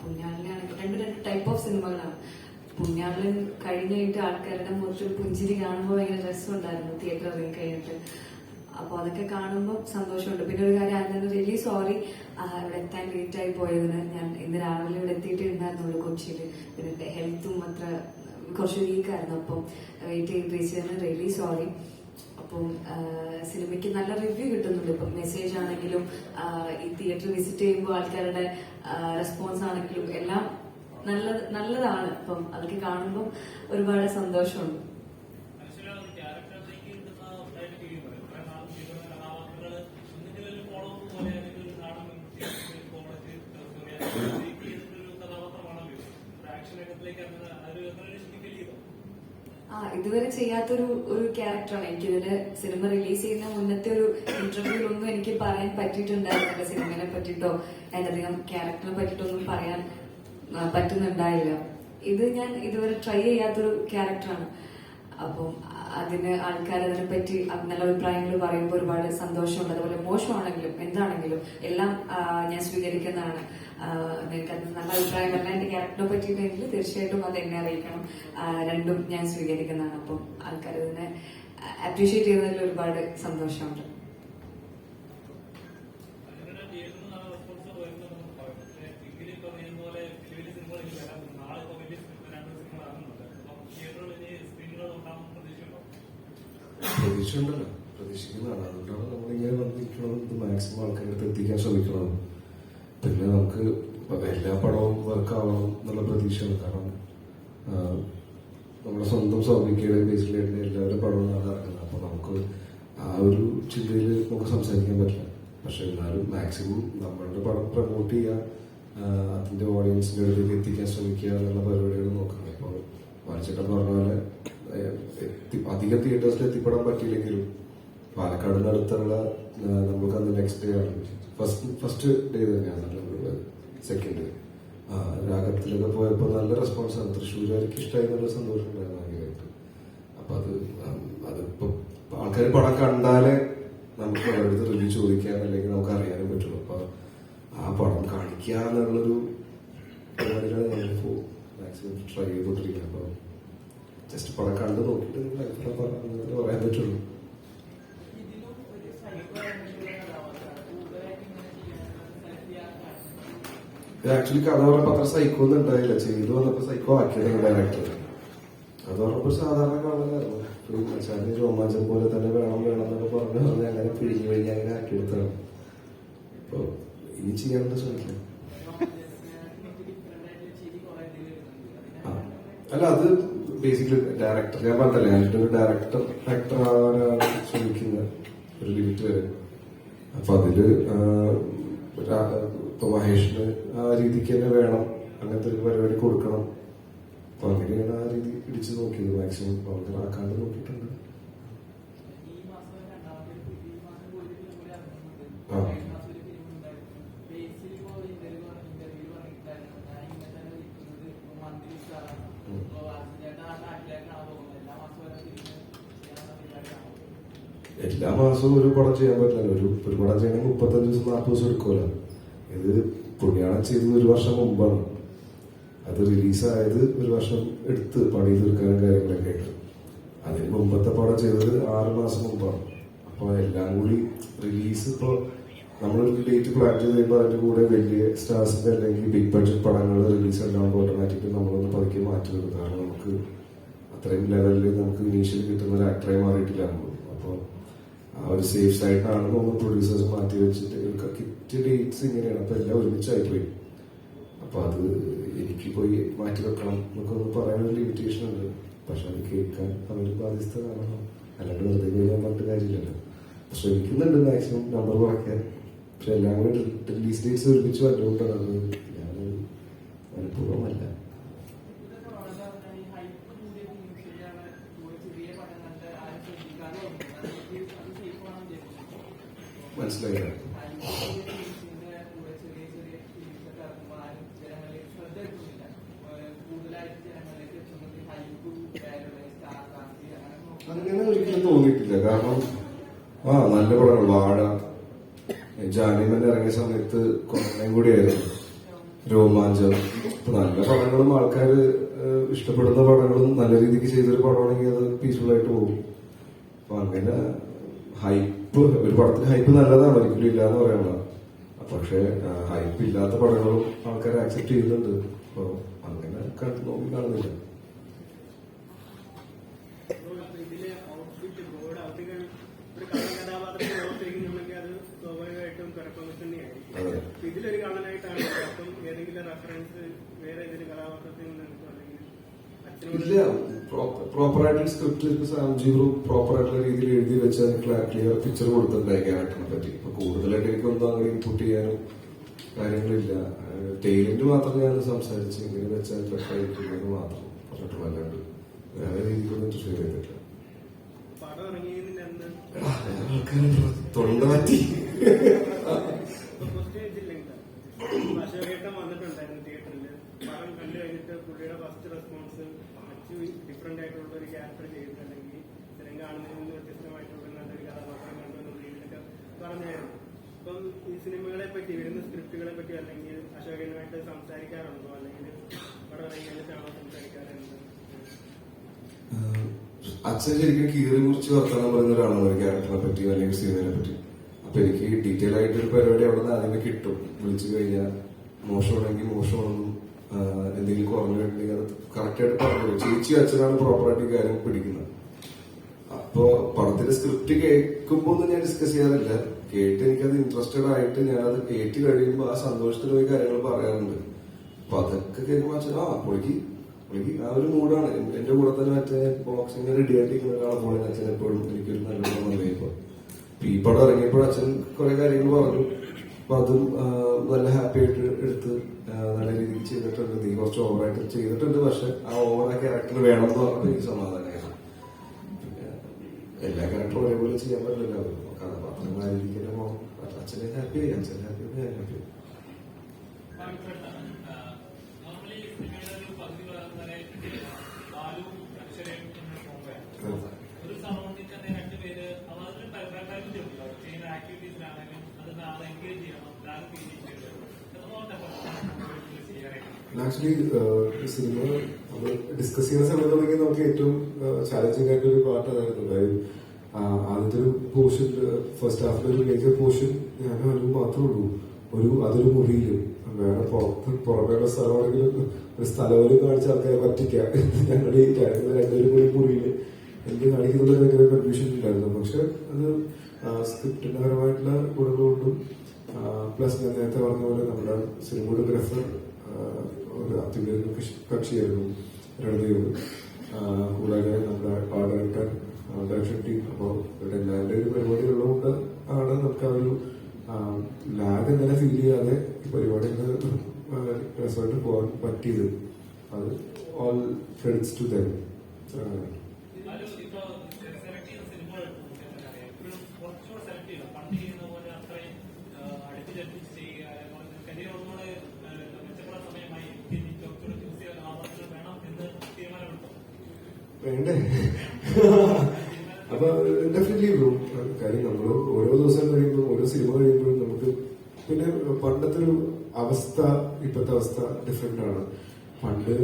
പുണ്യാളിനാണെങ്കിൽ രണ്ട് രണ്ട് type of സിനിമകളാണ്. പുണ്യാളിൽ കഴിഞ്ഞിട്ട് ആൾക്കാരുടെ മുഖത്ത് പുഞ്ചിരി കാണുമ്പോൾ ഭയങ്കര രസമുണ്ടായിരുന്നു തിയേറ്റർ ഇറങ്ങി കഴിഞ്ഞിട്ട്. അപ്പോൾ അതൊക്കെ കാണുമ്പോൾ സന്തോഷമുണ്ട്. പിന്നെ ഒരു കാര്യം അതിന് റിയലി സോറി ഇവിടെ എത്താൻ ലേറ്റ് ആയി പോയതിന് ഞാൻ ഇന്ന് രാവിലെ ഇവിടെ എത്തിയിട്ട് ഉണ്ടായിരുന്നുള്ളൂ കൊച്ചിയിൽ. പിന്നെ ഹെൽത്തും അത്ര കുറച്ച് വീക്കായിരുന്നു അപ്പം വെയിറ്റ് ചെയ്ത് ചെയ്യുന്നത് റിയലി സോറി അപ്പം സിനിമയ്ക്ക് നല്ല റിവ്യൂ കിട്ടുന്നുണ്ട്. ഇപ്പം മെസ്സേജ് ആണെങ്കിലും ഈ തിയേറ്റർ വിസിറ്റ് ചെയ്യുമ്പോൾ ആൾക്കാരുടെ റെസ്പോൺസ് ആണെങ്കിലും എല്ലാം നല്ല നല്ലതാണ്. ഇപ്പം അതൊക്കെ കാണുമ്പോൾ ഒരുപാട് സന്തോഷമുണ്ട് മനസ്സിലാവും ക്യാരക്ടറിലേക്ക് കിട്ടുന്ന അതായത് ഫീൽ പറയും കുറെ നാൾ ജീവിക്കുന്ന കഥാപാത്രങ്ങൾ ഒന്നുകിൽ ഒരു ഫോളോപ്പ് പോലെ അല്ലെങ്കിൽ ഒരു നാടൻ കോളേജ് ചെയ്തിട്ടൊരു കഥാപാത്രമാണല്ലോ ഒരു ആക്ഷൻ രംഗത്തിലേക്ക് അങ്ങനെ ഒരു അങ്ങനെ ഫീൽ ചെയ്തോ ആ ഇതുവരെ ചെയ്യാത്തൊരു ഒരു ക്യാരക്ടറാണ് എനിക്കിതിൽ സിനിമ റിലീസ് ചെയ്യുന്ന മുന്നത്തെ ഒരു ഇന്റർവ്യൂലൊന്നും എനിക്ക് പറയാൻ പറ്റിയിട്ടുണ്ടായിരുന്നില്ല. സിനിമയെ പറ്റിട്ടോ അതിനധികം ക്യാരക്ടറിനെ പറ്റിയിട്ടൊന്നും പറയാൻ പറ്റുന്നുണ്ടായില്ല. ഇത് ഞാൻ ഇതുവരെ ട്രൈ ചെയ്യാത്തൊരു ക്യാരക്ടറാണ് അപ്പം അതിന് ആൾക്കാർ അതിനെ പറ്റി നല്ല അഭിപ്രായങ്ങൾ പറയുമ്പോൾ ഒരുപാട് സന്തോഷമുണ്ട്. അതുപോലെ മോശമാണെങ്കിലും എന്താണെങ്കിലും എല്ലാം ഞാൻ സ്വീകരിക്കുന്നതാണ്. നിങ്ങൾക്ക് നല്ല അഭിപ്രായമല്ല എന്റെ ക്യാരക്ടറിനെ പറ്റിയിട്ടെങ്കിൽ തീർച്ചയായിട്ടും അത് എന്നെ അറിയിക്കണം. രണ്ടും ഞാൻ സ്വീകരിക്കുന്നതാണ്. അപ്പം ആൾക്കാർ ഇതിനെ അപ്രീഷിയേറ്റ് ചെയ്യുന്നതിൽ ഒരുപാട് സന്തോഷമുണ്ട്. പ്രതീക്ഷയുണ്ടല്ലോ. പ്രതീക്ഷിക്കുന്നതാണ്. അതുകൊണ്ടാണ് നമ്മളിങ്ങനെ വന്നിരിക്കുന്നത് ഇത് മാക്സിമം ആൾക്കാരുടെ അടുത്ത് എത്തിക്കാൻ ശ്രമിക്കണം പിന്നെ നമുക്ക് എല്ലാ പടവും വർക്ക് ആവണം എന്നുള്ള പ്രതീക്ഷയാണ്. കാരണം നമ്മുടെ സ്വന്തം സൗമിക്കയുടെ ബേസിലായിട്ട് എല്ലാവരുടെ പടവും ആണ് ഇറങ്ങുന്നത് അപ്പൊ നമുക്ക് ആ ഒരു ചിന്തയിൽ നമുക്ക് സംസാരിക്കാൻ പറ്റില്ല. പക്ഷെ എന്നാലും മാക്സിമം നമ്മളുടെ പടം പ്രമോട്ട് ചെയ്യുക അതിന്റെ ഓഡിയൻസിന്റെ അടുത്തേക്ക് എത്തിക്കാൻ ശ്രമിക്കുക എന്നുള്ള പരിപാടികൾ നോക്കുന്നത്. ഇപ്പോൾ വായിച്ചിട്ട് പറഞ്ഞ പോലെ അധികം തിയേറ്റേഴ്സിൽ എത്തിപ്പെടാൻ പറ്റിയില്ലെങ്കിലും പാലക്കാടിന് അടുത്തുള്ള നമുക്ക് അന്ന് നെക്സ്റ്റ് ഡേ ആണ്. ഫസ്റ്റ് ഫസ്റ്റ് ഡേ തന്നെയാണ് സെക്കൻഡ് ഡേ ആ രാഗത്തിലൊക്കെ പോയപ്പോൾ നല്ല റെസ്പോൺസ് ആണ്. തൃശ്ശൂരുകാർക്ക് ഇഷ്ടമായി എന്നുള്ള സന്തോഷം ഉണ്ടായിരുന്നു ഭയങ്കരമായിട്ട് അപ്പൊ അത് അതിപ്പോ ആൾക്കാർ പടം കണ്ടാലേ നമുക്ക് അവരുടെ റിവ്യൂ ചോദിക്കാൻ അല്ലെങ്കിൽ നമുക്ക് അറിയാനും പറ്റുള്ളൂ. അപ്പൊ ആ പടം കാണിക്കുക എന്നുള്ളൊരു മാക്സിമം ട്രൈ ചെയ്തോണ്ടിരിക്കുക അപ്പൊ ജസ്റ്റ് പടം കണ്ട് നോക്കിയിട്ട് പറയാൻ പറ്റുള്ളൂ ഇതിലും ഒരു സൈക്കോ ആയിട്ടുള്ള കഥാപാത്രമാണ് കൂടുതലായിട്ട് ഇങ്ങനെ ചെയ്യാൻ സെലക്ട് ചെയ്യാൻ ആക്ച്വലി കഥ പറഞ്ഞപ്പോ അത്ര സൈക്കോ ഒന്നും ഉണ്ടായില്ല ചെയ്തു വന്നപ്പോ സൈക്കോ ആക്കിയതാണ് ഡയറക്ടർ അത് പറഞ്ഞപ്പോ സാധാരണ മച്ചാന്റെ രോമാഞ്ചം പോലെ തന്നെ വേണം വേണം എന്നൊക്കെ പറഞ്ഞു പറഞ്ഞ് അങ്ങനെ പിഴിഞ്ഞ് പിഴിഞ്ഞ് അങ്ങനെ ആക്കിയെടുത്താണ് അപ്പൊ ഇനി ചെയ്യാനുള്ള ശ്രമിക്കാം. അല്ല അത് ബേസിക്കലി ഡയറക്ടർ ഞാൻ പറഞ്ഞല്ലേ ഞാനിട്ട് ഒരു ഡയറക്ടർ ആക്ടർ ആവാനാണ് ശ്രമിക്കുന്നത്. ഒരു ലിമിറ്റ് വരെ അപ്പൊ അതിൽ ഇപ്പൊ മഹേഷിന് ആ രീതിക്ക് തന്നെ വേണം. അങ്ങനത്തെ ഒരു പരിപാടി കൊടുക്കണം. അപ്പൊ അങ്ങനെയാണ് ആ രീതി പിടിച്ചു നോക്കിയത്. മാക്സിമം വളരെ ആക്കാണ്ട് നോക്കിയിട്ടുണ്ട്. എല്ലാ മാസവും ഒരു പടം ചെയ്യാൻ പറ്റില്ല ഒരു ഒരു പടം ചെയ്യണമെങ്കിൽ മുപ്പത്തഞ്ച് ദിവസം നാൽപ്പത് ദിവസം എടുക്കുമല്ലോ ഇത് പുണ്യാളം ചെയ്തത് ഒരു വർഷം മുമ്പാണ്. അത് റിലീസായത് ഒരു വർഷം എടുത്ത് പണി തീർക്കാനും കാര്യങ്ങളൊക്കെ ആയിട്ട്. അതിന് മുമ്പത്തെ പടം ചെയ്തത് ആറ് മാസം മുമ്പാണ്. അപ്പോൾ എല്ലാം കൂടി റിലീസ് ഇപ്പോൾ നമ്മളൊരു ഡേറ്റ് പ്ലാൻ ചെയ്ത് കഴിയുമ്പോൾ അതിന്റെ കൂടെ വലിയ സ്റ്റാർസിന്റെ അല്ലെങ്കിൽ ബിഗ് ബഡ്ജറ്റ് പടങ്ങൾ റിലീസ് ഉണ്ടാകുമ്പോൾ ഓട്ടോമാറ്റിക്കലി നമ്മളൊന്ന് പതുക്കെ മാറ്റി വരും കാരണം നമുക്ക് അത്രയും ലെവലിൽ നമുക്ക് ഇനീഷ്യൽ കിട്ടുന്ന ഒരു ആക്ടറായി മാറിയിട്ടില്ല നമ്മൾ അപ്പോൾ ആ ഒരു സേഫ് സൈഡിനാണ് നമ്മൾ പ്രൊഡ്യൂസേഴ്സ് മാറ്റി വെച്ചിട്ട് കിറ്റിയ ഡേറ്റ്സ് ഇങ്ങനെയാണ്. അപ്പൊ എല്ലാം ഒരുമിച്ചായി പോയി അപ്പൊ അത് എനിക്ക് പോയി മാറ്റി വെക്കണം എന്നൊക്കെ ഒന്ന് പറയാനൊരു ലിമിറ്റേഷൻ ഉണ്ട്. പക്ഷെ അത് കേൾക്കാൻ അവർ ബാധ്യസ്ഥ കാണണം അല്ലാണ്ട് വെറുതെ കഴിയാൻ പറഞ്ഞിട്ട് കാര്യമില്ലല്ലോ. ശ്രമിക്കുന്നുണ്ട് മാക്സിമം നമ്പർ കുറയ്ക്കാൻ പക്ഷെ എല്ലാം കൂടി റിലീസ് ഡേറ്റ്സ് ഒരുമിച്ച് വന്നുകൊണ്ടാണ് അത് ഞാൻ മനഃപൂർവമല്ല ഇതൊക്കെ വളരെ പറഞ്ഞാൽ ഈ ഹൈപ്പ് കൂടിയ ഫിലിം ശരിയാണ് കൂടെ ചെറിയ പടങ്ങളുടെ ആരും ശ്രദ്ധിക്കാതെ വന്നത് അത് അത് സേഫ് ആണെന്ന് വിചാരിക്കുന്നു മനസ്സിലായില്ല ഫിലിംസിന്റെ കൂടെ ചെറിയ ചെറിയ ഫിലിംസൊക്കെ ഇറക്കുമ്പോൾ ആരും ജനങ്ങളിലേക്ക് ശ്രദ്ധ എത്തുന്നില്ല ഏഹ് കൂടുതലായിട്ട് ജനങ്ങളിലേക്ക് എത്തുന്നത് ഹൈപ്പ് സ്റ്റാർ കാസ്റ്റ് അങ്ങനെ നോക്കുന്നത് അങ്ങനെ ഒരിക്കലും തോന്നിയിട്ടില്ല കാരണം ആ നല്ല പടമാണ് വാഴ ജാനിമന്റെ ഇറങ്ങിയ സമയത്ത് കുറേ കൂടിയായിരുന്നു രോമാഞ്ചം. നല്ല പടങ്ങളും ആൾക്കാർ ഇഷ്ടപ്പെടുന്ന പടങ്ങളും നല്ല രീതിക്ക് ചെയ്തൊരു പടമാണെങ്കിൽ അത് പീസ്ഫുൾ ആയിട്ട് പോകും. അപ്പൊ അങ്ങനെ ഹൈപ്പ് ഒരു പടത്തിന് ഹൈപ്പ് നല്ലതാണ് ഒരിക്കലും ഇല്ല എന്ന് പറയണ പക്ഷെ ഹൈപ്പ് ഇല്ലാത്ത പടങ്ങളും ആൾക്കാർ ആക്സെപ്റ്റ് ചെയ്യുന്നുണ്ട്. അപ്പൊ അങ്ങനെ നോക്കി കാണുന്നില്ല. ഇല്ല. അച്ഛനോട് പ്രോപ്പർ ആയിട്ടുള്ള സ്ക്രിപ്റ്റ് ഇപ്പൊ സാംജീവ് പ്രോപ്പർ ആയിട്ടുള്ള രീതിയിൽ എഴുതി വെച്ച ക്ലിയർ പിക്ചർ കൊടുത്തിട്ടുണ്ടായി പറ്റി. ഇപ്പൊ കൂടുതലായിട്ട് എനിക്കൊന്നും അങ്ങനെ ഇൻപുട്ട് ചെയ്യാനും കാര്യങ്ങളില്ല ടെയിലിന്റ് മാത്രം ഞാൻ സംസാരിച്ച് ഇങ്ങനെ വെച്ചാൽ ആയിരിക്കുന്നത് മാത്രം പറഞ്ഞിട്ടുള്ളൂ. അല്ലാണ്ട് വേറെ രീതിക്കൊന്നും ഷെയർ ചെയ്തിട്ടില്ല. തൊണ്ട പറ്റി. തിയേറ്ററിൽ അച്ചു ഡിഫറെന്റ് ആയിട്ടുള്ള ഒരു ക്യാരക്ടർ ചെയ്തിട്ടുണ്ടെങ്കിൽ സ്ഥിരം കാണുന്നതിൽ നിന്ന് വ്യത്യസ്തമായിട്ടുള്ള നല്ലൊരു കഥാപാത്രം കണ്ടു എന്നുള്ള രീതിയിലൊക്കെ പറഞ്ഞായിരുന്നു അപ്പം ഈ സിനിമകളെ പറ്റി വരുന്ന സ്ക്രിപ്റ്റുകളെ പറ്റി അല്ലെങ്കിൽ അശോകനുമായിട്ട് സംസാരിക്കാറുണ്ടോ? അല്ലെങ്കിൽ പടം ഇറങ്ങിയിട്ടാണോ സംസാരിക്കാറുണ്ട് അച്ഛൻ ശരിക്കും കീറി മുറിച്ച് വർത്തമാനം പറയുന്ന ഒരാളാണ് ഒരു ക്യാരക്ടറിനെ പറ്റി അല്ലെങ്കിൽ സിനിമയെ പറ്റി അപ്പൊ എനിക്ക് ഡീറ്റെയിൽ ആയിട്ട് ഒരു പരിപാടി അവിടെ നിന്ന് ആദ്യമേ കിട്ടും. വിളിച്ചു കഴിഞ്ഞാൽ മോശമാണെങ്കിൽ മോശമാണെന്നും എന്തെങ്കിലും കുറഞ്ഞിട്ടുണ്ടെങ്കിൽ അത് കറക്റ്റ് ആയിട്ട് പറഞ്ഞു. ചേച്ചി അച്ഛനാണ് പ്രോപ്പറായിട്ട് കാര്യം പിടിക്കുന്നത്. അപ്പോ പടത്തിന്റെ സ്ക്രിപ്റ്റ് കേൾക്കുമ്പോൾ ഞാൻ ഡിസ്കസ് ചെയ്യാറില്ല. കേട്ട് എനിക്കത് ഇൻട്രസ്റ്റഡ് ആയിട്ട് ഞാനത് കേട്ട് കഴിയുമ്പോൾ ആ സന്തോഷത്തിൽ പോയി കാര്യങ്ങൾ പറയാറുണ്ട്. അപ്പൊ അതൊക്കെ കേൾക്കുമ്പോൾ അച്ഛൻ ആ പൊളിക്ക് പൊളിക്ക് ആ ഒരു മൂഡാണ് എന്റെ കൂടെ തന്നെ മറ്റേ ബോക്സിംഗ് റെഡി ആയിട്ടിരിക്കുന്ന ഒരാളെ പോലെ അച്ഛൻ എപ്പോഴും എനിക്കൊരു നല്ല ഇപ്പൊ ഈ പടം ഇറങ്ങിയപ്പോൾ അച്ഛൻ കുറെ കാര്യങ്ങൾ പറഞ്ഞു. അപ്പൊ അതും നല്ല ഹാപ്പി ആയിട്ട് എടുത്ത് നല്ല രീതിയിൽ ചെയ്തിട്ടുണ്ട്. നീ കുറച്ച് ഓവറായിട്ട് ചെയ്തിട്ടുണ്ട് പക്ഷെ ആ ഓവർ ആ ക്യാരക്ടർ വേണം എന്ന് പറഞ്ഞപ്പോൾ എനിക്ക് സമാധാനമായിരുന്നു. എല്ലാ ക്യാരക്ടറും ഒരേപോലെ ചെയ്യാൻ പറ്റില്ല കഥാപാത്രങ്ങളായിരിക്കും അച്ഛനെ ഹാപ്പി ആയി അച്ഛനെ ഹാപ്പി ഞാൻ ഹാപ്പി ആക്ച്വലി സിനിമ നമ്മൾ ഡിസ്കസ് ചെയ്യുന്ന സമയത്താണെങ്കിൽ നമുക്ക് ഏറ്റവും ചാലഞ്ചിങ് ആയിട്ടൊരു അതായിരുന്നു. അതായത് ആ, ആദ്യത്തെ ഒരു പോർഷൻ ഫസ്റ്റ് ഹാഫിൽ ഒരു മേജർ പോർഷൻ ഞാനും അനുവും മാത്രമേ ഉള്ളൂ. ഒരു അതൊരു മുറിയിലും. വേറെ പുറത്ത് പുറമേയുള്ള സ്ഥലമാണെങ്കിലും ഒരു സ്ഥലവും കാണിച്ച ആൾക്കാരെ പറ്റിക്കാം. ഞങ്ങളുടെ ഈ കാര്യങ്ങൾ രണ്ടുപേരും കൂടി മുറിയിൽ എനിക്ക് കാണിക്കുന്നത് ഭയങ്കര കൺഫ്യൂഷൻ ഉണ്ടായിരുന്നു പക്ഷെ അത് സ്ക്രിപ്റ്റിന്റെ പരമായിട്ടുള്ള ഗുണങ്ങളുണ്ടും പ്ലസ് ഞാൻ നേരത്തെ പറഞ്ഞ പോലെ നമ്മുടെ സിനിമോഗ്രാഫർ ഒരു അത്യുഗ്രൻ കക്ഷി- കക്ഷിയായിരുന്നു രണദേവ് കൂടാതെ നമ്മുടെ ഡയറക്ടർ ഡയറക്ഷൻ ടീം അപ്പോൾ ഇവിടെ എല്ലാവരുടെ ഒരു പരിപാടി ഉള്ളതുകൊണ്ട് ആണ് നമുക്ക് ആ ഒരു ലാഗ് എങ്ങനെ ഫീൽ ചെയ്യാതെ പരിപാടി രസമായിട്ട് പോകാൻ പറ്റിയത്. അത് ഓൾ ക്രെഡിറ്റ്സ് ടു ദം കാര്യം നമ്മൾ ഓരോ ദിവസം കഴിയുമ്പോഴും ഓരോ സിനിമ കഴിയുമ്പോഴും നമുക്ക് പിന്നെ പണ്ടത്തെ ഒരു അവസ്ഥ ഇപ്പോഴത്തെ അവസ്ഥ ഡിഫറെന്റ് ആണ്. പണ്ട്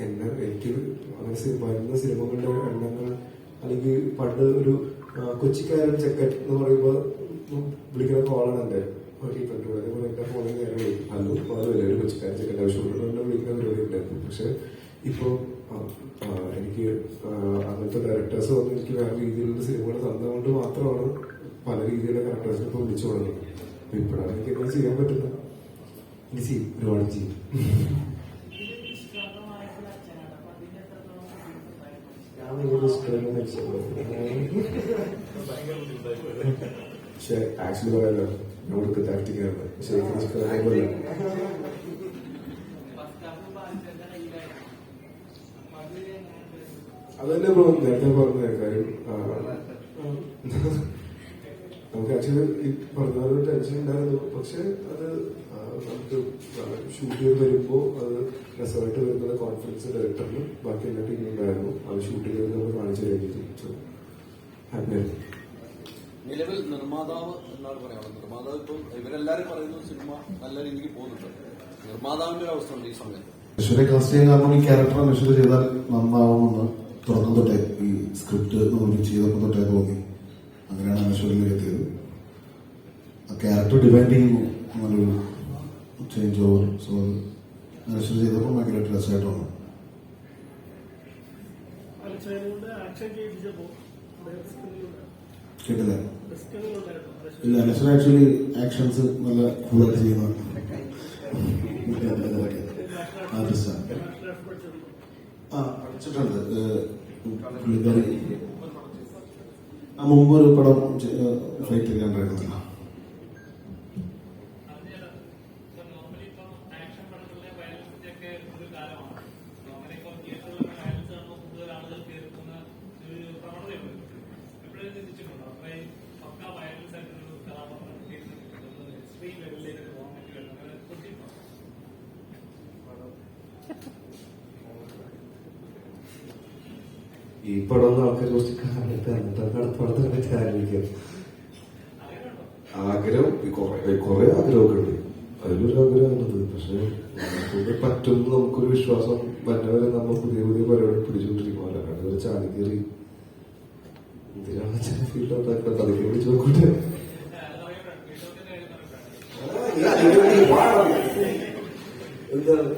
എന്നെ എനിക്ക് അങ്ങനെ വരുന്ന സിനിമകളുടെ എണ്ണങ്ങൾ അല്ലെങ്കിൽ പണ്ട് ഒരു കൊച്ചിക്കാരൻ ചെക്കൻ എന്ന് പറയുമ്പോൾ വിളിക്കുന്ന കോളാണ് എന്റെ ഈ പെട്ടു അതേപോലെ എന്റെ ഫോണിൽ നേരെ വിളിക്കും അതുമല്ല ഒരു കൊച്ചിക്കാരൻ ചെക്കൻ ആവശ്യമുള്ള വിളിക്കുന്ന പരിപാടി ഉണ്ടായിരുന്നു പക്ഷെ ഇപ്പൊ ആ, ആ, എനിക്ക് അങ്ങനത്തെ ഡയറക്ടേഴ്സ് വന്ന് എനിക്ക് വേറെ രീതിയിലുള്ള സിനിമകൾ തന്നതുകൊണ്ട് മാത്രമാണ് പല രീതിയിലുള്ള ക്യാരക്ടേഴ്സിനെ ഇപ്പൊ വിളിച്ചു തുടങ്ങുന്നത് അപ്പൊ ഇപ്പോഴാണ് എനിക്ക് അങ്ങനെ ചെയ്യാൻ പറ്റില്ല ചെയ്യും ഒരുപാട് ചെയ്യും ഞാൻ പക്ഷെ ആക്ച്വലി പറയാലോ പക്ഷെ എനിക്ക് ഇഷ്ടമല്ല ഫസ്റ്റ് ഹാഫ് ബാലിച്ചേട്ടന്റെ കയ്യിലായിരുന്നു അപ്പൊ അത് എങ്ങനെയുണ്ട്? അതന്നെ ബ്രോ നേരത്തെ പറഞ്ഞ കാര്യം. നമുക്ക് ആക്ച്വലി ഈ പറഞ്ഞ ടെൻഷൻ ഉണ്ടായിരുന്നു. പക്ഷെ അത് നമുക്ക് ഷൂട്ട് ചെയ്ത് വരുമ്പോൾ അത് രസമായിട്ട് വരുന്നത് കോൺഫിഡൻസ് ഡയറക്ടറിനും ബാക്കി എല്ലാ ടീമിലും ഉണ്ടായിരുന്നു. അത് ഷൂട്ട് ചെയ്ത് നമ്മൾ കാണിച്ചു കഴിഞ്ഞിട്ട് ഹാപ്പിയായിരുന്നു നിലവിൽ നിർമ്മാതാവ് എന്നാണ് പറയാനുള്ളത്. നിർമ്മാതാവ് ഇപ്പം ഇവരെല്ലാരും പറയുന്നു സിനിമ നല്ല രീതിക്ക് പോകുന്നുണ്ട്. നിർമ്മാതാവിന്റെ ഒരു അവസ്ഥ ഉണ്ട് ഈ സമയത്ത്. കാസ്റ്റ് ചെയ്യാൻ കാരണം ഈ ക്യാരക്ടർ മെഷർ ചെയ്താൽ നന്നാവുമെന്ന് തുടക്കം തൊട്ടേ ഈ സ്ക്രിപ്റ്റ് നമ്മൾ ചെയ്തപ്പോൾ തൊട്ടേ തോന്നി. അങ്ങനെയാണ് അനശ്വരനിലേക്ക് എത്തിയത്. ആ ക്യാരക്ടർ ഡിപെൻഡ് ചെയ്യുന്നു അങ്ങനൊരു ചേഞ്ച് ഓവർ സോ നശ്വര ചെയ്തപ്പോൾ ഭയങ്കര രസമായിട്ട് വന്നു കേട്ടില്ല? ഇല്ല ആക്ച്വലി ആക്ഷൻസ് നല്ല കൂളായിട്ട് ചെയ്യുന്നതാണ്. ആർട്ടിസ്റ്റാണ് ആ പഠിച്ചിട്ടുണ്ട് ഏഹ്, പുള്ളിക്കാരി ആ മുമ്പ് ഒരു പടം ഫൈറ്റ് കണ്ടായിരുന്നല്ലോ നോർമലി ഈ പടം ആൾക്കാർ കുറച്ച് കാണിട്ട് ആഗ്രഹം കുറെ ആഗ്രഹമൊക്കെ ഉണ്ട് അതിലൊരു ആഗ്രഹമാണത് പക്ഷെ നമുക്കൊക്കെ പറ്റും നമുക്കൊരു വിശ്വാസം വന്നവരെ നമ്മൾ പുതിയ പുതിയ പരിപാടി പിടിച്ചുകൊണ്ടിരിക്കും ഒരു ചാടി കയറി എന്തിനാണെന്ന് വെച്ചാൽ തലയ്ക്ക് പിടിച്ചു നോക്കട്ടെ എന്താണ്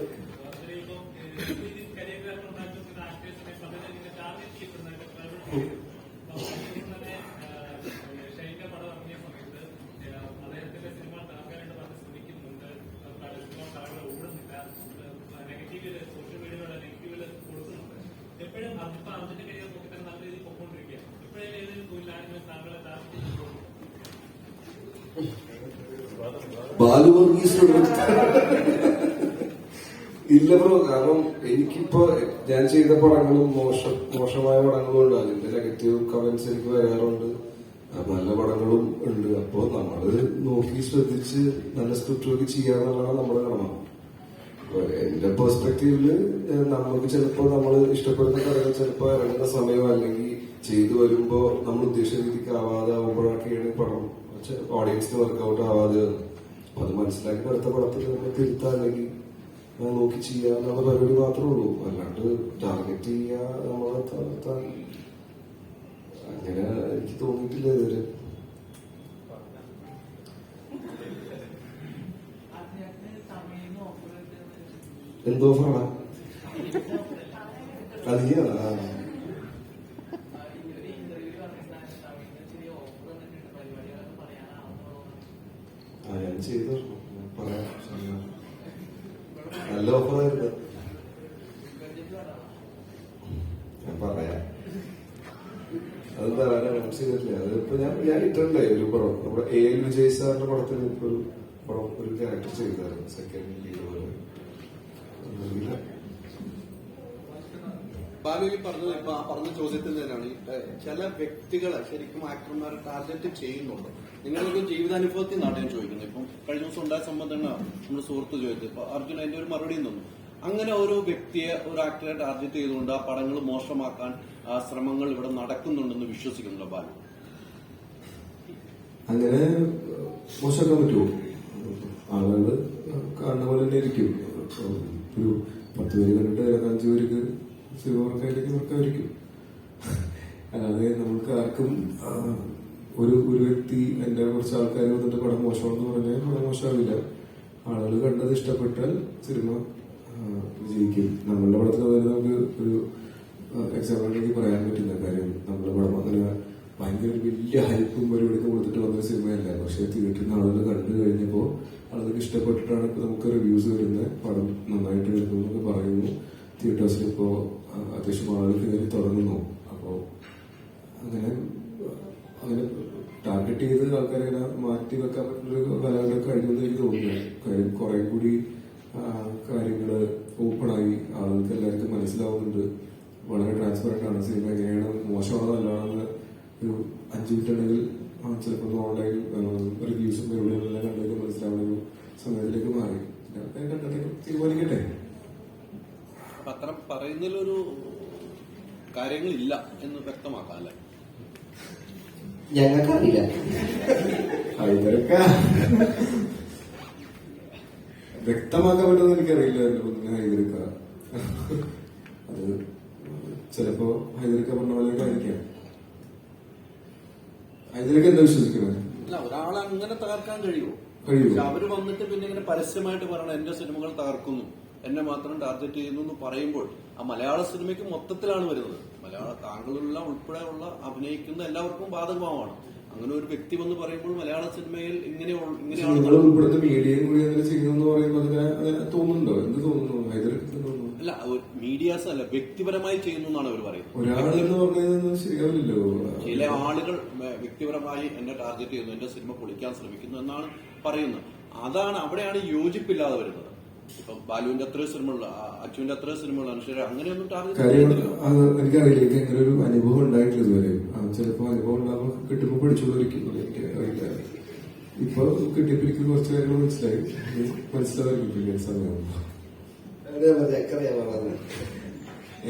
ബാലുവർഗീസിനോട് ഇല്ല ബ്രോ കാരണം എനിക്കിപ്പോ ഞാൻ ചെയ്ത പടങ്ങളും മോശം മോശമായ പടങ്ങളും ഉണ്ട്. അതിന്റെ നെഗറ്റീവ് കമന്റ്സ് എനിക്ക് വരാറുണ്ട്. നല്ല പടങ്ങളും ഉണ്ട്. അപ്പോ നമ്മൾ നോക്കി ശ്രദ്ധിച്ച് നല്ല സ്ക്രിപ്റ്റൊക്കെ ചെയ്യാന്നുള്ളതാണ് നമ്മുടെ കടമ. എന്റെ പെർസ്പെക്റ്റീവിൽ നമുക്ക് ചിലപ്പോ നമ്മൾ ഇഷ്ടപ്പെടുന്ന കടകൾ ചിലപ്പോ ഇറങ്ങുന്ന സമയം അല്ലെങ്കിൽ ചെയ്തു വരുമ്പോ നമ്മൾ ഉദ്ദേശിച്ച രീതിക്ക് ആവാതെ ആവുമ്പോഴൊക്കെയാണ് പടം ഓഡിയൻസിന് വർക്കൗട്ട് ആവാതെ. അപ്പൊ അത് മനസ്സിലാക്കി അടുത്ത പടത്തിൽ നമ്മൾ തിരുത്താൻ അല്ലെങ്കിൽ നോക്കി ചെയ്യുക എന്നുള്ള പരിപാടി മാത്രമേ ഉള്ളൂ. അല്ലാണ്ട് ടാർഗറ്റ് ചെയ്യുക നമ്മളെ അങ്ങനെ എനിക്ക് തോന്നിയിട്ടില്ല ഇതുവരെ. എന്തോ ഓഫറാണ് അതിന് ആ, ഞാൻ ചെയ്തു ഞാൻ പറയാം ശരിയാ. നല്ല ഓഫറായിരുന്നു ഞാൻ പറയാം അത് തരാൻ അനൗൺസ് ചെയ്തിട്ടില്ല അതിപ്പോ ഞാൻ ഞാൻ ഇട്ടിട്ടുണ്ടേ ഒരു പടം നമ്മുടെ എ എൽ വിജയ് സാറിന്റെ പടത്തിൽ ഒരു പടം ഒരു ക്യാരക്ടർ ചെയ്തായിരുന്നു സെക്കൻഡ് ലീഡ് പോലെ. ബാലു ഈ പറഞ്ഞത് ഇപ്പൊ പറഞ്ഞ ചോദ്യത്തിൽ തന്നെയാണ് ചില വ്യക്തികളെ ശരിക്കും ആക്ടർമാരെ ടാർഗറ്റ് ചെയ്യുന്നുണ്ട്. നിങ്ങളുടെ ജീവിതാനുഭവത്തിൽ നിന്നാണ് ഞാൻ ചോദിക്കുന്നത് ഇപ്പം കഴിഞ്ഞ ദിവസം ഉണ്ടായ സംബന്ധം നമ്മുടെ സുഹൃത്ത് ചോദിച്ചത് ഇപ്പൊ അർജുൻ അതിന്റെ ഒരു മറുപടി തന്നു. അങ്ങനെ ഓരോ വ്യക്തിയെ ഒരു ആക്ടറെ ടാർഗറ്റ് ചെയ്തുകൊണ്ട് ആ പടങ്ങൾ മോശമാക്കാൻ ആ ശ്രമങ്ങൾ ഇവിടെ നടക്കുന്നുണ്ടെന്ന് വിശ്വസിക്കുന്നുണ്ടോ ബാലു? അങ്ങനെ മോശമാക്കാൻ പറ്റുമോ? ആളുകൾ കാണുന്ന പോലെ തന്നെ ഇരിക്കും. ഒരു പത്ത് പേര് കണ്ടിട്ട് അതിനകത്ത് അഞ്ചു പേർക്ക് സിനിമ വർക്കായിരിക്കും വർക്കായിരിക്കും അല്ലാതെ നമുക്ക് ആർക്കും ഒരു ഒരു വ്യക്തി എന്റെ കുറച്ച് ആൾക്കാർ വന്നിട്ട് പടം മോശമാണെന്ന് പറഞ്ഞാൽ പടം മോശമാവില്ല. ആളുകൾ കണ്ടത് ഇഷ്ടപ്പെട്ടാൽ സിനിമ വിജയിക്കും. നമ്മളുടെ പടത്തിൽ തന്നെ നമുക്ക് ഒരു എക്സാമ്പിളിലേക്ക് പറയാൻ പറ്റുന്ന കാര്യം നമ്മുടെ പടം അങ്ങനെ ഭയങ്കര വലിയ ഹൈപ്പും പരിപാടിയൊക്കെ കൊടുത്തിട്ട് വന്ന സിനിമയല്ല? പക്ഷേ തിയേറ്ററിൽ നിന്ന് ആളുകൾ കണ്ടു കഴിഞ്ഞപ്പോൾ ആളുകൾക്ക് ഇഷ്ടപ്പെട്ടിട്ടാണ് ഇപ്പോൾ നമുക്ക് റിവ്യൂസ് വരുന്നത്. പടം നന്നായിട്ട് എന്നൊക്കെ പറയുന്നു. തിയേറ്റേഴ്സിൽ ഇപ്പോൾ അത്യാവശ്യം ആളുകൾ കയറി തുടങ്ങുന്നു. അപ്പോൾ അങ്ങനെ അങ്ങനെ ടാർഗറ്റ് ചെയ്ത് ആൾക്കാരെ ഇങ്ങനെ മാറ്റി വെക്കാൻ പറ്റുന്ന ഒരു കാലഘട്ടം കഴിഞ്ഞെന്ന് എനിക്ക് തോന്നുന്നു. കുറെ കൂടി കാര്യങ്ങൾ ഓപ്പണായി ആളുകൾക്ക് എല്ലാവർക്കും മനസ്സിലാവുന്നുണ്ട്. വളരെ ട്രാൻസ്പെറന്റ് ആണ്. സിനിമ എങ്ങനെയാണ്? മോശമാണോ? അല്ലാണെന്ന് ഒരു അഞ്ച് മിനിറ്റ് ഉണ്ടെങ്കിൽ ചിലപ്പോൾ ഓൺലൈൻ റിവ്യൂസും പരിപാടികളെല്ലാം കണ്ടൊക്കെ മനസ്സിലാവുന്ന ഒരു സമയത്തിലേക്ക് മാറി. തീരുമാനിക്കട്ടെ? പത്രം പറയുന്നതിലൊരു കാര്യങ്ങളില്ല എന്ന് വ്യക്തമാക്കാം അല്ലെ? ഞങ്ങൾക്കറിയില്ല. വ്യക്തമാക്കാൻ പറ്റുമെന്ന് എനിക്കറിയില്ലായിരുന്നു ഹൈദരിക്ക. അത് ചിലപ്പോ ഹൈദരിക്ക പറഞ്ഞ പോലെ ആയിരിക്കാം. ഹൈദരിക്ക എന്താ വിശ്വസിക്കുന്നത് അല്ല ഒരാളെ അങ്ങനെ തകർക്കാൻ കഴിയുമോ? കഴിയുമോ? പക്ഷെ അവർ വന്നിട്ട് പിന്നെ ഇങ്ങനെ പരസ്യമായിട്ട് പറയണം എന്റെ സിനിമകൾ തകർക്കുന്നു എന്നെ മാത്രം ടാർഗറ്റ് ചെയ്യുന്നു എന്ന് പറയുമ്പോൾ ആ മലയാള സിനിമയ്ക്ക് മൊത്തത്തിലാണ് വരുന്നത്. മലയാള താങ്കളുള്ള ഉൾപ്പെടെ ഉള്ള അഭിനയിക്കുന്ന എല്ലാവർക്കും ബാധകമാണ്. അങ്ങനെ ഒരു വ്യക്തി വന്ന് പറയുമ്പോൾ മലയാള സിനിമയിൽ ഇങ്ങനെ ഇങ്ങനെയാണ് ഉൾപ്പെടുത്ത മീഡിയയും കൂടി അങ്ങനെ ചെയ്യുന്നു പറയുമ്പോൾ അതിനെ തോന്നുന്നുണ്ടോ? എന്ത് തോന്നുന്നു? തോന്നുന്നു അല്ല മീഡിയാസ് അല്ല വ്യക്തിപരമായി ചെയ്യുന്നു എന്നാണ് അവർ പറയുന്നത്. ചില ആളുകൾ വ്യക്തിപരമായി എന്നെ ടാർഗറ്റ് ചെയ്യുന്നു എന്റെ സിനിമ പൊളിക്കാൻ ശ്രമിക്കുന്നു എന്നാണ് പറയുന്നത്. അതാണ് അവിടെയാണ് യോജിപ്പില്ലാതെ വരുന്നത്. ഇപ്പൊ ബാലുവിന്റെ അത്രയും സിനിമകളുള്ള അച്ഛന്റെ അത്രയും സിനിമകളാണ് മനുഷ്യരെ അങ്ങനെയൊന്നും ടാർഗറ്റ് എനിക്കറിയില്ല എനിക്ക് അങ്ങനെ ഒരു അനുഭവം ഉണ്ടായിട്ടില്ല ഇതുവരെ. ചിലപ്പോ അനുഭവം ഉണ്ടാകുമ്പോൾ കിട്ടുമ്പോൾ പഠിച്ചുകൊണ്ടിരിക്കും എനിക്ക് അറിയില്ല. ഇപ്പൊ കിട്ടിയപ്പോ എനിക്ക് കുറച്ച് കാര്യങ്ങൾ മനസ്സിലായി. ഇനി മനസ്സിലാവായിരിക്കും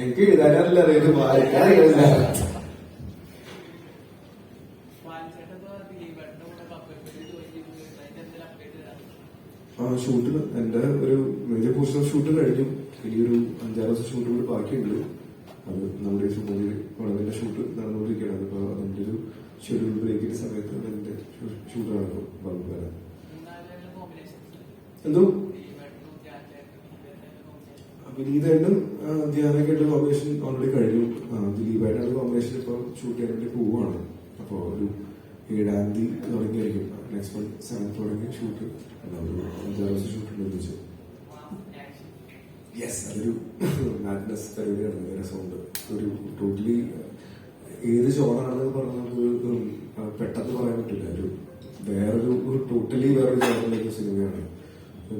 എനിക്ക് എഴുതാനല്ല അറിയാം വായിക്കാൻ അറിയില്ല? ആ ഷൂട്ടിന് എന്റെ ഒരു മേജർ പോർഷൻ ഷൂട്ട് കഴിഞ്ഞു. ഒരു അഞ്ചാറ് ദിവസം ഷൂട്ട് കൂടി ബാക്കിയുണ്ട്. അത് നമ്മുടെ മൂവി വളവിന്റെ ഷൂട്ട് നടന്നുകൊണ്ടിരിക്കുകയാണ്. അപ്പൊ അതിന്റെ ഒരു ഷെഡ്യൂൾ ബ്രേക്കിന്റെ സമയത്ത് അതിന്റെ ഷൂട്ട് നടക്കും ബൾബ് വരാൻ. എന്തോ? Combination. വിനീതായിട്ടും ധ്യാനൊക്കെയായിട്ട് കോമ്പിനേഷൻ ഓൾറെഡി കഴിഞ്ഞു. ആ, ദിലീപായിട്ടുള്ള കോമ്പിനേഷൻ ഇപ്പോൾ ഷൂട്ട് ചെയ്യാൻ വേണ്ടി പോവുകയാണ്. അപ്പോൾ ഒരു ഏഴാം തീയതി തുടങ്ങിയായിരിക്കും. നെക്സ്റ്റ് മന്ത് സെവൻത്ത് തുടങ്ങി ഷൂട്ട് അഞ്ചാറ് ദിവസം ഷൂട്ട് Action. യെസ് അതൊരു മാഡ്നസ് പരിപാടിയാണ് വേറെ സൗണ്ട് ഒരു ടോട്ടലി ഏത് ചോറാണെന്ന് പറഞ്ഞാൽ പെട്ടെന്ന് പറയാൻ പറ്റില്ല. ഒരു വേറൊരു ടോട്ടലി വേറൊരു ചോറിലേക്ക് സിനിമയാണ്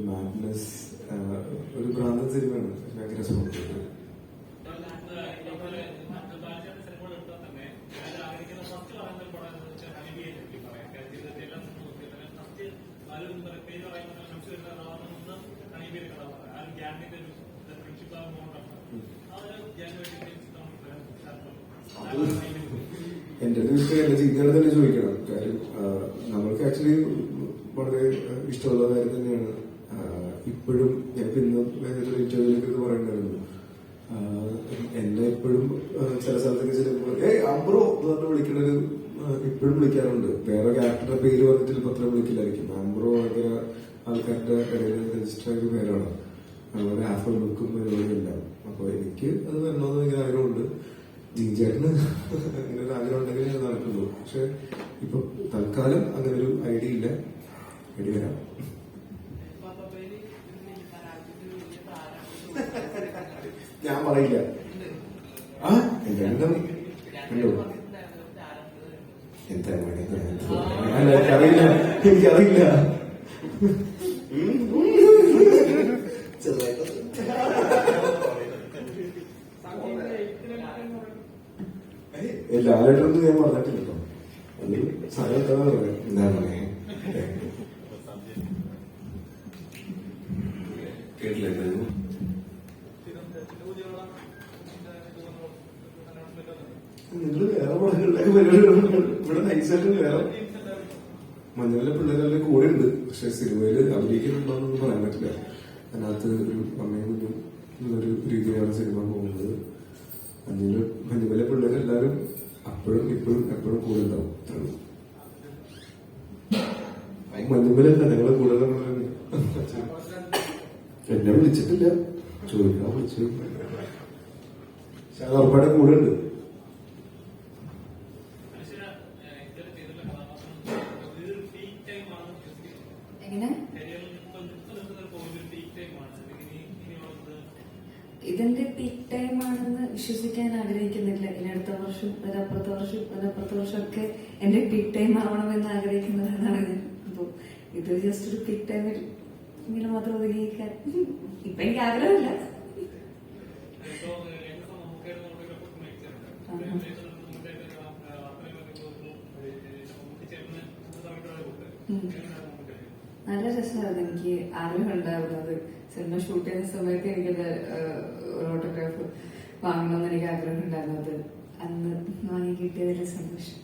മാഡ്നസ് ഒരു ഭ്രാന്തൻ സിനിമയാണ്. ഭയങ്കര രസമുണ്ട് എന്റെ എന്റെ ചിന്തകൾ തന്നെ ചോദിക്കണം. കാര്യം നമ്മൾക്ക് ആക്ച്വലി വളരെ ഇഷ്ടമുള്ള കാര്യം തന്നെയാണ്. ഇപ്പോഴും എനിക്ക് ഇന്ന് ഇന്റർവ്യൂലേക്ക് പറയണ്ടായിരുന്നു എന്നെ എപ്പോഴും ചില സ്ഥലത്തൊക്കെ ചെല്ലുമ്പോൾ ഏയ് അമ്പ്രോ എന്ന് പറഞ്ഞ് വിളിക്കണൊരു ഇപ്പോഴും വിളിക്കാറുണ്ട്. വേറെ ക്യാരക്ടറുടെ പേര് പറഞ്ഞിട്ട് പത്രം വിളിക്കില്ലായിരിക്കും. അംബ്രോ ഭയങ്കര ആൾക്കാരുടെ ഇടയിൽ രജിസ്റ്റർ ആയ പേരാണ്. അതുപോലെ ആഫൽ ബുക്കും പരിപാടിയെല്ലാം അപ്പൊ എനിക്ക് അത് വരണമെന്ന് ഭയങ്കര ആഗ്രഹമുണ്ട്. ജിഞ്ചേട്ടന് അങ്ങനെ ഒരു ആഗ്രഹം ഉണ്ടെങ്കിൽ നടക്കുള്ളൂ. പക്ഷെ ഇപ്പൊ തൽക്കാലം അങ്ങനെ ഒരു ഐഡിയ ഇല്ല. ഐഡിയ വരാം ഇപ്പൊ കപ്പൽപ്പള്ളി ഇതിന് മലയാളത്തിൽ ഒരു വലിയ താരമാണ്. ഞാൻ പറയില്ല. ആ എന്താ? കണ്ടോ? എനിക്കറിയില്ല. എനിക്കറിയില്ല. ലാലേട്ടൊന്നും ഞാൻ പറഞ്ഞിട്ടില്ല കേട്ടോ സാധനം എന്താ പറയാ എന്താണ് പറയാ കേട്ടില്ല എന്തായിരുന്നു നിങ്ങൾ വേറെ പടങ്ങളിലൊക്കെ പരിപാടികളുണ്ട് ഇവിടെ നൈസായിട്ട് വേറെ മഞ്ഞളിലെ പിള്ളേരുടെ കൂടെ ഉണ്ട് പക്ഷെ സിനിമയിൽ അഭിനയിക്കുന്നുണ്ടോന്നൊന്നും പറയാൻ പറ്റില്ല അതിനകത്ത് ഒരു അമ്മയും കുഞ്ഞും രീതിയിലാണ് സിനിമ പോകുന്നത് മഞ്ഞൾ മഞ്ഞളിലെ പിള്ളേരെല്ലാരും അപ്പോഴും ഇപ്പോഴും എപ്പോഴും കൂടെ ഉണ്ടാവും മഞ്ഞുമല ഉള്ളൂ. മഞ്ഞമ്മലല്ല ഞങ്ങളെ കൂടെ എന്നെ വിളിച്ചിട്ടില്ല ചോദിക്കാൻ വിളിച്ചു പക്ഷെ അത് ഉറപ്പായിട്ട് കൂടെ ഉണ്ട് വിശ്വസിക്കാൻ ആഗ്രഹിക്കുന്നില്ല. ഇനി അടുത്ത വർഷം അതപ്പുറത്തെ വർഷം അതപ്പുറത്തെ വർഷമൊക്കെ എന്റെ പീക്ക് ടൈം എന്ന് ആഗ്രഹിക്കുന്നതാണ് ഞാൻ അപ്പൊ ഇത് ജസ്റ്റ് ഒരു പീക്ക് ടൈമിൽ ഇങ്ങനെ മാത്രം ഒതുങ്ങിയിരിക്കാൻ. ഇപ്പൊ എനിക്ക് ആഗ്രഹമില്ല. നല്ല രസമായിരുന്നു. എനിക്ക് ആഗ്രഹം ഉണ്ടായിരുന്നത്. സിനിമ ഷൂട്ട് ചെയ്യുന്ന സമയത്ത് എനിക്കത് ഓട്ടോഗ്രാഫ് വാങ്ങണമെന്ന് എനിക്ക് ആഗ്രഹം ഉണ്ടായിരുന്നത് അന്ന് വാങ്ങി കിട്ടിയതിൽ സന്തോഷം.